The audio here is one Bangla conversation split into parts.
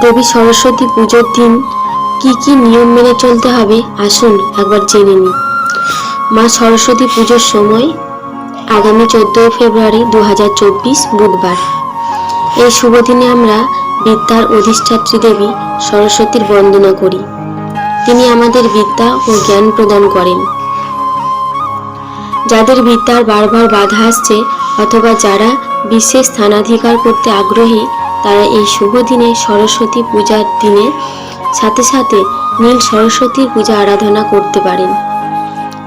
দেবী সরস্বতী পুজোর দিন কি কি নিয়ম মেনে চলতে হবে, আসুন একবার জেনে নিই। মা সরস্বতী পুজোর সময় আগামী চোদ্দোই ফেব্রুয়ারি দুহাজার চব্বিশ বুধবার। এই শুভ দিনে আমরা বিদ্যার অধিষ্ঠাত্রী দেবী সরস্বতীর বন্দনা করি। তিনি আমাদের বিদ্যা ও জ্ঞান প্রদান করেন। যাদের বিদ্যার বারবার বাধা আসছে অথবা যারা বিশেষ স্থানাধিকার করতে আগ্রহী তারা এই শুভ দিনে সরস্বতী পূজার দিনে সাথে সাথে নীল সরস্বতীর পূজা আরাধনা করতে পারেন।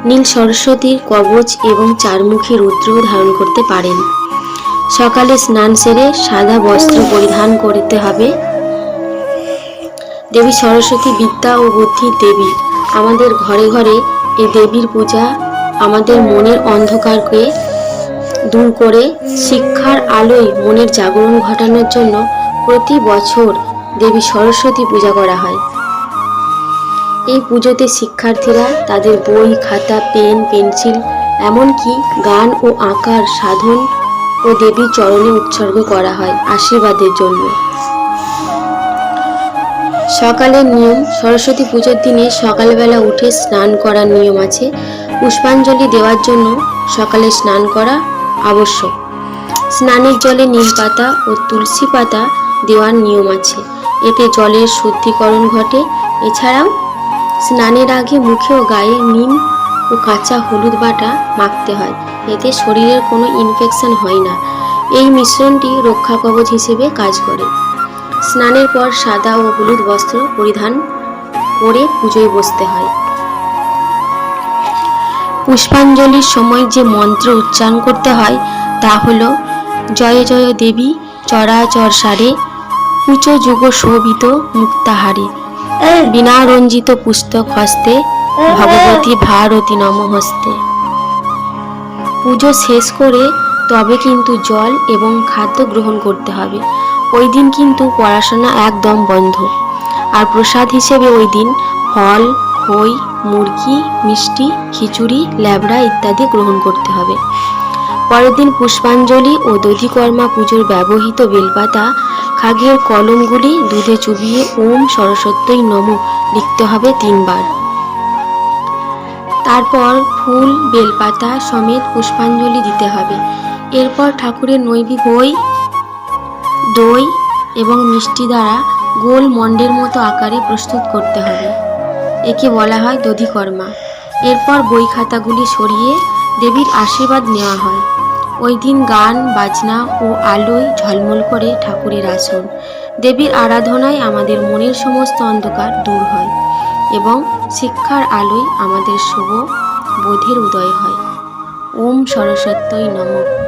নীল সরস্বতীর কবচ এবং চারমুখী রুদ্র ধারণ করতে পারেন। সকালে স্নান সেরে সাদা বস্ত্র পরিধান করতে হবে। দেবী সরস্বতী বিদ্যা ও বুদ্ধির দেবী, আমাদের ঘরে ঘরে এই দেবীর পূজা আমাদের মনের অন্ধকারকে দূর করে শিক্ষার আলোয় মনের জাগরণ ঘটানোর জন্য প্রতি বছর দেবী সরস্বতী পূজা করা হয়। এই পুজোতে শিক্ষার্থীরা তাদের বই, খাতা, পেন, পেন্সিল, এমনকি গান ও আঁকার সাধন ও দেবীর চরণে উৎসর্গ করা হয় আশীর্বাদের জন্য। সকালের নিয়ম, সরস্বতী পুজোর দিনে সকালবেলা উঠে স্নান করার নিয়ম আছে। পুষ্পাঞ্জলি দেওয়ার জন্য সকালে স্নান করা আবশ্যক স্নানের জলে নিম পাতা ও তুলসী পাতা দেওয়ার নিয়ম আছে। এতে জলের শুদ্ধিকরণ ঘটে। এছাড়াও স্নানের আগে মুখে ও গায়ে নিম ও কাঁচা হলুদ বাটা মাখতে হয়। এতে শরীরের কোনো ইনফেকশন হয় না। এই মিশ্রণটি রক্ষা কবচ হিসেবে কাজ করে। স্নানের পর সাদা ও হলুদ বস্ত্র পরিধান করে পুজোয় বসতে হয়। পুষ্পাঞ্জলির সময় যে মন্ত্র উচ্চারণ করতে হয়, তা হল, জয় জয় দেবী চরাচর সারে, উঁচ যুগ শোভিত মুক্তাহারে বিনা রঞ্জিত পুস্তক হস্তে, ভগবতী ভারতী নমহস্তে। পুজো শেষ করে তবে কিন্তু জল এবং খাদ্য গ্রহণ করতে হবে। ওই দিন কিন্তু পড়াশোনা একদম বন্ধ। আর প্রসাদ হিসেবে ওই দিন ফল খই মুরগি, মিষ্টি, খিচুড়ি, ল্যাবড়া ইত্যাদি গ্রহণ করতে হবে। পরের দিন পুষ্পাঞ্জলি ও দধিকর্মা পুজোর ব্যবহৃত বেলপাতা, খাগের কলমগুলি দুধে চুবিয়ে ওম সরস্বত্যই নম লিখতে হবে তিনবার। তারপর ফুল, বেলপাতা সমেত পুষ্পাঞ্জলি দিতে হবে। এরপর ঠাকুরের নৈবেদ্য বই দই এবং মিষ্টি দ্বারা গোল মণ্ডের মতো আকারে প্রস্তুত করতে হবে। একে বলা হয় দধিকর্মা। এরপর বই খাতাগুলি সরিয়ে দেবীর আশীর্বাদ নেওয়া হয়। ওই দিন গান, বাজনা ও আলোয় ঝলমল করে ঠাকুরের আসন। দেবীর আরাধনায় আমাদের মনের সমস্ত অন্ধকার দূর হয় এবং শিক্ষার আলোয় আমাদের শুভ বোধের উদয় হয়। ওম সরস্বত্যই নমঃ।